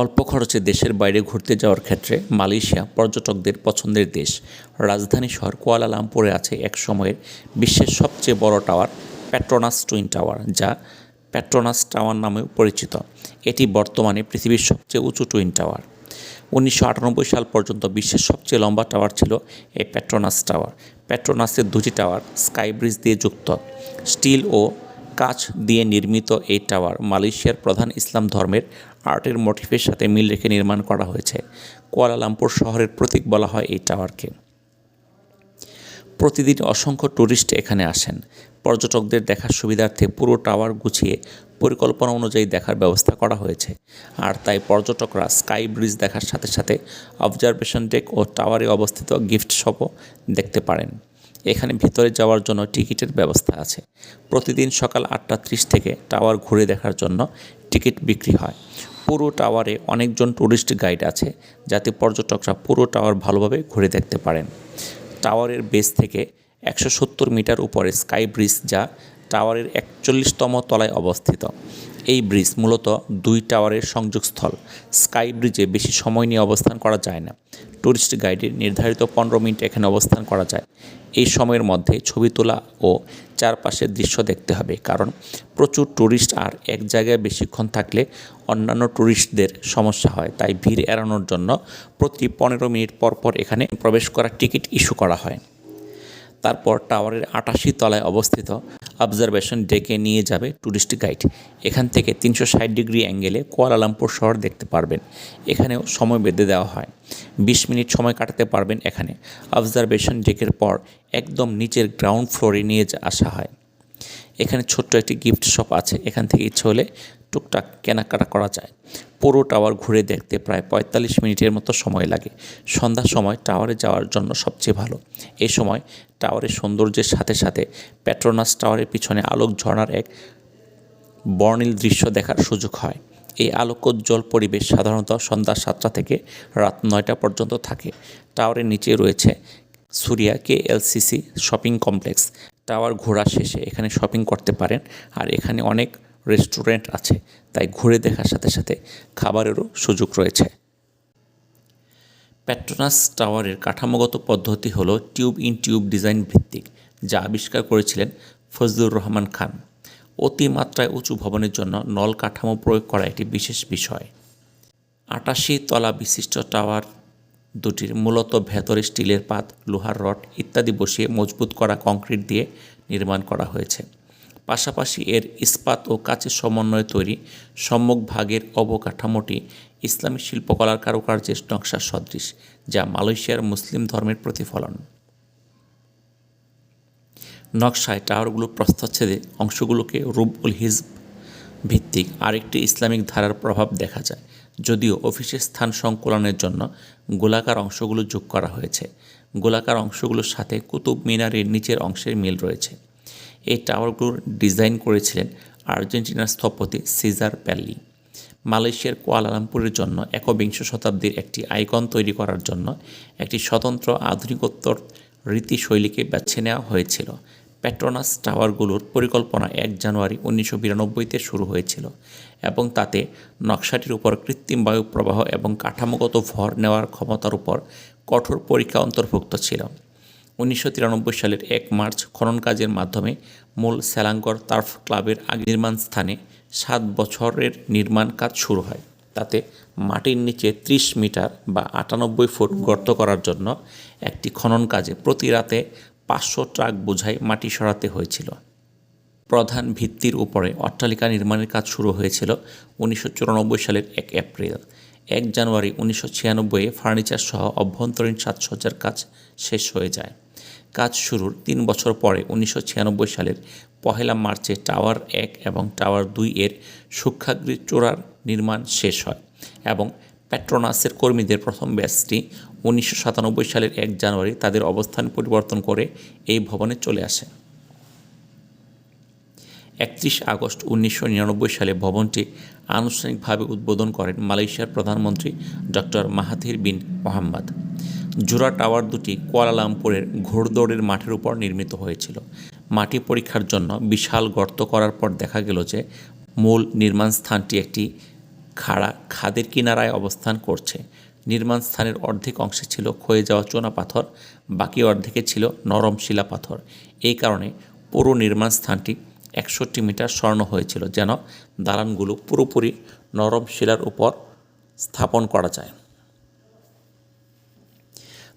অল্প খরচে দেশের বাইরে ঘুরতে যাওয়ার ক্ষেত্রে মালয়েশিয়া পর্যটকদের পছন্দের দেশ। রাজধানী শহর কুয়ালালামপুরে আছে এক সময়ের বিশ্বের সবচেয়ে বড় টাওয়ার পেট্রোনাস টুইন টাওয়ার যা পেট্রোনাস টাওয়ার নামেও পরিচিত। এটি বর্তমানে পৃথিবীর সবচেয়ে উঁচু টুইন টাওয়ার উনিশশো আটানব্বই সাল পর্যন্ত বিশ্বের সবচেয়ে লম্বা টাওয়ার ছিল এই পেট্রোনাস টাওয়ার পেট্রোনাসের দুটি টাওয়ার স্কাই ব্রিজ দিয়ে যুক্ত। স্টিল ও কাচ দিয়ে নির্মিত এই টাওয়ার মালয়েশিয়ার প্রধান ইসলাম ধর্মের আর্টের মোটিফের সাথে মিল রেখে নির্মাণ করা হয়েছে। কুয়ালালামপুর শহরের প্রতীক বলা হয় এই টাওয়ারকে। প্রতিদিন অসংখ্য ট্যুরিস্ট এখানে আসেন। পর্যটকদের দেখার সুবিধার্থে পুরো টাওয়ার গুছিয়ে পরিকল্পনা অনুযায়ী দেখার ব্যবস্থা করা হয়েছে। আর তাই পর্যটকরা স্কাই ব্রিজ দেখার সাথে সাথে অবজারভেশন ডেক ও টাওয়ারে অবস্থিত গিফট শপও দেখতে পারেন। এখানে ভিতরে যাওয়ার জন্য টিকিটের ব্যবস্থা আছে। প্রতিদিন সকাল আটটা ত্রিশ থেকে টাওয়ার ঘুরে দেখার জন্য টিকিট বিক্রি হয়। পুরো টাওয়ারে অনেকজন ট্যুরিস্ট গাইড আছে যাতে পর্যটকরা পুরো টাওয়ার ভালোভাবে ঘুরে দেখতে পারেন। টাওয়ারের বেস থেকে একশো সত্তর মিটার উপরে স্কাই ব্রিজ যা টাওয়ারের একচল্লিশতম তলায় অবস্থিত। এই ব্রিজ মূলত দুই টাওয়ারের সংযোগস্থল। স্কাই ব্রিজে বেশি সময় নিয়ে অবস্থান করা যায় না। ট্যুরিস্ট গাইডের নির্ধারিত পনেরো মিনিট এখানে অবস্থান করা যায়। এই সময়ের মধ্যে ছবি তোলা ও চারপাশের দৃশ্য দেখতে হবে। কারণ প্রচুর ট্যুরিস্ট আর এক জায়গায় বেশিক্ষণ থাকলে অন্যান্য ট্যুরিস্টদের সমস্যা হয়। তাই ভিড় এড়ানোর জন্য প্রতি পনেরো মিনিট পর পর এখানে প্রবেশ করার টিকিট ইস্যু করা হয়। তারপর টাওয়ারের আটাশি তলায় অবস্থিত অবজারভেশন ডেকে নিয়ে যাবে ট্যুরিস্ট গাইড এখান থেকে তিনশো ষাট ডিগ্রি অ্যাঙ্গেলে কুয়ালালামপুর শহর দেখতে পারবেন। এখানেও সময় বেঁধে দেওয়া হয়। বিশ মিনিট সময় কাটাতে পারবেন এখানে। অবজারভেশন ডেকের পর একদম নিচের গ্রাউন্ড ফ্লোরে নিয়ে আসা হয়। এখানে ছোট্ট একটি গিফট শপ আছে, এখান থেকে ইচ্ছে হলে টুকটাক কেনাকাটা করা যায়। পুরো টাওয়ার ঘুরে দেখতে প্রায় পঁয়তাল্লিশ মিনিটের মতো সময় লাগে। সন্ধ্যার সময় টাওয়ারে যাওয়ার জন্য সবচেয়ে ভালো। এই সময় টাওয়ারের সৌন্দর্যের সাথে সাথে প্যাট্রোনাস টাওয়ারের পিছনে আলোক ঝর্ণার এক বর্ণিল দৃশ্য দেখার সুযোগ হয়। এই আলোকোজ্জ্বল পরিবেশ সাধারণত সন্ধ্যা সাতটা থেকে রাত নয়টা পর্যন্ত থাকে। টাওয়ারের নিচে রয়েছে Suria KLCC shopping complex tower ঘোরা শেষে এখানে শপিং করতে পারেন। আর এখানে অনেক রেস্টুরেন্ট আছে, তাই ঘুরে দেখার সাথে সাথে খাবারেরও সুযোগ রয়েছে। প্যাট্রোনাস টাওয়ারের কাঠামোগত পদ্ধতি হলো টিউব ইন টিউব ডিজাইন ভিত্তিক, যা আবিষ্কার করেছিলেন ফজলুর রহমান খান। অতিমাত্রায় উঁচু ভবনের জন্য নল কাঠামো প্রয়োগ করা একটি বিশেষ বিষয়। আটাশি তলা বিশিষ্ট টাওয়ার দুটির মূলত ভেতরে স্টিলের পাত, লোহার রড ইত্যাদি বসিয়ে মজবুত করা কংক্রিট দিয়ে নির্মাণ করা হয়েছে। পাশাপাশি এর ইস্পাত ও কাচের সমন্বয়ে তৈরি সম্মুখভাগের অবকাঠামোটি ইসলামী শিল্পকলার কারুকার্যের নকশার সদৃশ, যা মালয়েশিয়ার মুসলিম ধর্মের প্রতিফলন। নকশায় টাওয়ারগুলো প্রস্থচ্ছেদে অংশগুলোকে রুব উল হিজব ভিত্তিক আরেকটি ইসলামিক ধারার প্রভাব দেখা যায়। যদিও অফিসের স্থান সংকুলনের জন্য গোলাকার অংশগুলো যোগ করা হয়েছে। গোলাকার অংশগুলোর সাথে কুতুব মিনারের নিচের অংশের মিল রয়েছে। এই টাওয়ারগুলোর ডিজাইন করেছিলেন আর্জেন্টিনার স্থপতি সিজার প্যাল্লি। মালয়েশিয়ার কুয়ালালামপুরের জন্য একবিংশ শতাব্দীর একটি আইকন তৈরি করার জন্য একটি স্বতন্ত্র আধুনিকোত্তর রীতিশৈলীকে বেছে নেওয়া হয়েছিল। পেট্রোনাস টাওয়ারগুলোর পরিকল্পনা এক জানুয়ারি উনিশশো বিরানব্বইতে শুরু হয়েছিল এবং তাতে নকশাটির উপর কৃত্রিম বায়ু প্রবাহ এবং কাঠামোগত ভর নেওয়ার ক্ষমতার উপর কঠোর পরীক্ষা অন্তর্ভুক্ত ছিল। উনিশশো তিরানব্বই সালের এক মার্চ খনন কাজের মাধ্যমে মূল সেলাঙ্গর তার্ফ ক্লাবের আগে নির্মাণ স্থানে সাত বছরের নির্মাণ কাজ শুরু হয়। তাতে মাটির নিচে ত্রিশ মিটার বা আটানব্বই ফুট গর্ত করার জন্য একটি খনন কাজে প্রতি রাতে পাঁচশো ট্রাক বোঝাই মাটি সরাতে হয়েছিল। প্রধান ভিত্তির উপরে অট্টালিকা নির্মাণের কাজ শুরু হয়েছিল উনিশশো চুরানব্বই সালের এক এপ্রিল। এক জানুয়ারি উনিশশো ছিয়ানব্বইয়ে ফার্নিচার সহ অভ্যন্তরীণ সাজসজ্জার কাজ শেষ হয়ে যায়। কাজ শুরুর তিন বছর পরে উনিশশো ছিয়ানব্বই সালের পহেলা মার্চে টাওয়ার এক এবং টাওয়ার দুই এর সূক্ষাগৃহ চূড়ার নির্মাণ শেষ হয় এবং প্যাট্রোনাসের কর্মীদের প্রথম ব্যাচটি উনিশশো সাতানব্বই সালের এক জানুয়ারি তাদের অবস্থান পরিবর্তন করে এই ভবনে চলে আসে। একত্রিশ আগস্ট উনিশশো নিরানব্বই সালে ভবনটি আনুষ্ঠানিকভাবে উদ্বোধন করেন মালয়েশিয়ার প্রধানমন্ত্রী ডক্টর মাহাথির বিন মোহাম্মদ। জোড়া টাওয়ার দুটি কুয়ালালামপুরের ঘোড়দৌড়ের মাঠের উপর নির্মিত হয়েছিল। মাটি পরীক্ষার জন্য বিশাল গর্ত করার পর দেখা গেল যে মূল নির্মাণ স্থানটি একটি খাড়া, খাদের কিনারায় অবস্থান করছে। নির্মাণ স্থানের অর্ধেক অংশে ছিল ক্ষয়ে যাওয়া চোনা পাথর, বাকি অর্ধেকে ছিল নরম শিলা পাথর। এই কারণে পুরো নির্মাণ স্থানটি একষট্টি মিটার স্বর্ণ হয়েছিল যেন দালানগুলো পুরোপুরি নরম শিলার উপর স্থাপন করা যায়।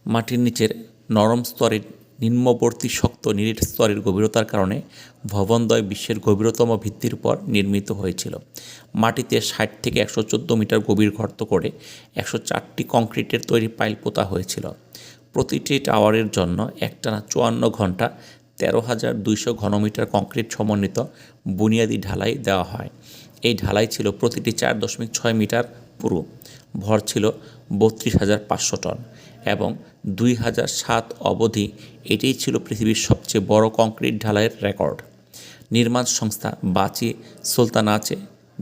মাটির নিচের নরম স্তরের নিম্নবর্তী শক্ত নিরেট স্তরের গভীরতার কারণে ভবনদ্বয় বিশ্বের গভীরতম ভিত্তির উপর নির্মিত হয়েছিল। মাটিতে ষাট থেকে একশো চোদ্দ মিটার গভীর গর্ত করে একশো চারটি কংক্রিটের তৈরি পাইল পোতা হয়েছিল। প্রতিটি টাওয়ারের জন্য একটানা চুয়ান্ন ঘণ্টা তেরো হাজার দুইশো ঘনমিটার কংক্রিট সমন্বিত বুনিয়াদি ঢালাই দেওয়া হয়। এই ঢালাই ছিল প্রতিটি চার দশমিক ছয় মিটার পুরু। ভর ছিল বত্রিশ হাজার পাঁচশো টন এবং দুই হাজার সাত অবধি এটিই ছিল পৃথিবীর সবচেয়ে বড় কংক্রিট ঢালাইয়ের রেকর্ড। নির্মাণ সংস্থা বাচি, সুলতানাচে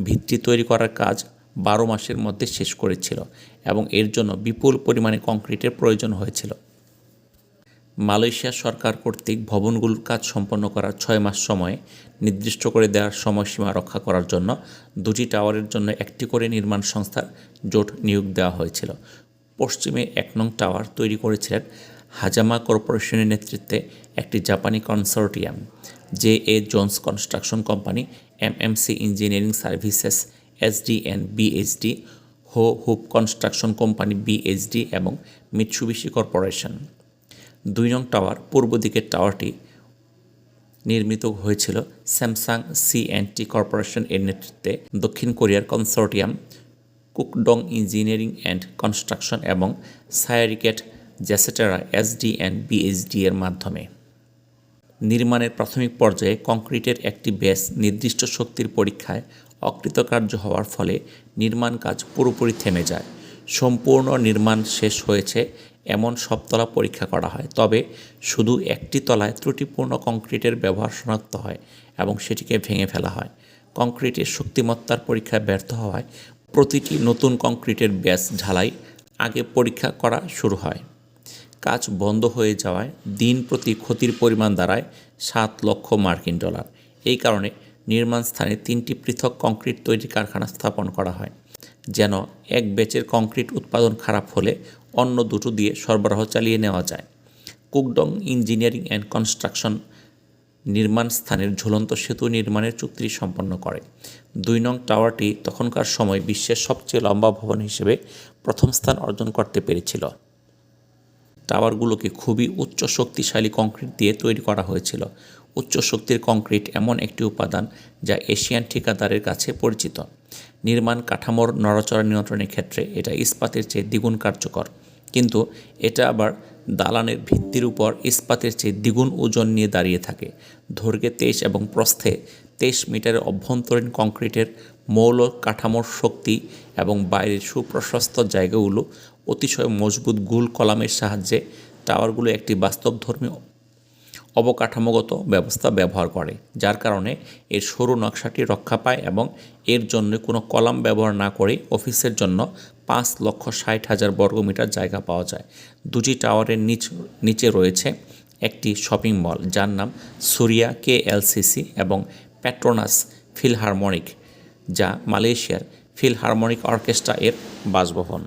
ভিত্তি তৈরি করার কাজ বারো মাসের মধ্যে শেষ করেছিল এবং এর জন্য বিপুল পরিমাণে কংক্রিটের প্রয়োজন হয়েছিল। মালয়েশিয়া সরকার কর্তৃক ভবনগুলোর কাজ সম্পন্ন করার ছয় মাস সময়ে নির্দিষ্ট করে দেওয়ার সময়সীমা রক্ষা করার জন্য দুটি টাওয়ারের জন্য একটি করে নির্মাণ সংস্থার জোট নিয়োগ দেওয়া হয়েছিল। পশ্চিমে এক নং টাওয়ার তৈরি করেছিলেন হাজামা কর্পোরেশনের নেতৃত্বে একটি জাপানি consortium, J A Jones construction company, MMC engineering services, SDN, BHD, Ho Hup construction company, BHD এবং মিৎসুবিশি কর্পোরেশন। দুই নং টাওয়ার, পূর্ব দিকের টাওয়ারটি নির্মিত হয়েছিল Samsung C and T corporation এর নেতৃত্বে দক্ষিণ কোরিয়ার consortium Kukdong engineering and construction এবং Syarikat Jasatera SDN and BSD এর মাধ্যমে। নির্মাণের প্রাথমিক পর্যায়ে কংক্রিটের একটি বেস নির্দিষ্ট শক্তির পরীক্ষায় অকৃতকার্য হওয়ার ফলে নির্মাণ কাজ পুরোপুরি থেমে যায়। সম্পূর্ণ নির্মাণ শেষ হয়েছে এমন সব তলা পরীক্ষা করা হয়। তবে শুধু একটি তলায় ত্রুটিপূর্ণ কংক্রিটের ব্যবহার শনাক্ত হয় এবং সেটিকে ভেঙে ফেলা হয়। কংক্রিটের শক্তিমত্তার পরীক্ষায় ব্যর্থ হওয়ায় প্রতিটি নতুন কংক্রিটের ব্যাস ঢালাই আগে পরীক্ষা করা শুরু হয়। কাজ বন্ধ হয়ে যাওয়ায় দিন প্রতি ক্ষতির পরিমাণ দাঁড়ায় সাত লক্ষ মার্কিন ডলার। এই কারণে নির্মাণ স্থানে তিনটি পৃথক কংক্রিট তৈরি কারখানা স্থাপন করা হয়, যেন এক ব্যাচের কংক্রিট উৎপাদন খারাপ হলে অন্য দুটো দিয়ে সরবরাহ চালিয়ে নেওয়া যায়। কুকডং ইঞ্জিনিয়ারিং অ্যান্ড কনস্ট্রাকশন নির্মাণ স্থানের ঝুলন্ত সেতু নির্মাণের চুক্তি সম্পন্ন করে। দুই নং টাওয়ারটি তখনকার সময় বিশ্বের সবচেয়ে লম্বা ভবন হিসেবে প্রথম স্থান অর্জন করতে পেরেছিল। টাওয়ারগুলোকে খুবই উচ্চ শক্তিশালী কংক্রিট দিয়ে তৈরি করা হয়েছিল। উচ্চ শক্তির কংক্রিট এমন একটি উপাদান যা এশিয়ান ঠিকাদারের কাছে পরিচিত। নির্মাণ কাঠামোর নড়াচড়া নিয়ন্ত্রণের ক্ষেত্রে এটা ইস্পাতের চেয়ে দ্বিগুণ কার্যকর। কিন্তু এটা আবার দালানের ভিত্তির উপর ইস্পাতের চেয়ে দ্বিগুণ ওজন নিয়ে দাঁড়িয়ে থাকে। দৈর্ঘ্যে তেইশ এবং প্রস্থে তেইশ মিটারের অভ্যন্তরীণ কংক্রিটের মৌল কাঠামোর শক্তি এবং বাইরের সুপ্রশস্ত জায়গাগুলো অতিশয় মজবুত গুল কলামের সাহায্যে টাওয়ারগুলো একটি বাস্তবধর্মী অবকাঠামোগত ব্যবস্থা ব্যবহার করে, যার কারণে এর সরু নকশাটি রক্ষা পায় এবং এর জন্য কোনো কলাম ব্যবহার না করে অফিসের জন্য পাঁচ লক্ষ ষাট হাজার বর্গমিটার জায়গা পাওয়া যায়। দুটি টাওয়ারের নিচ, নিচে রয়েছে একটি শপিং মল, যার নাম সুরিয়া কে এলসিসি এবং প্যাট্রোনাস ফিলহারমোনিক, যা মালয়েশিয়ার ফিলহারমোনিক অর্কেস্ট্রা এর বাসভবন।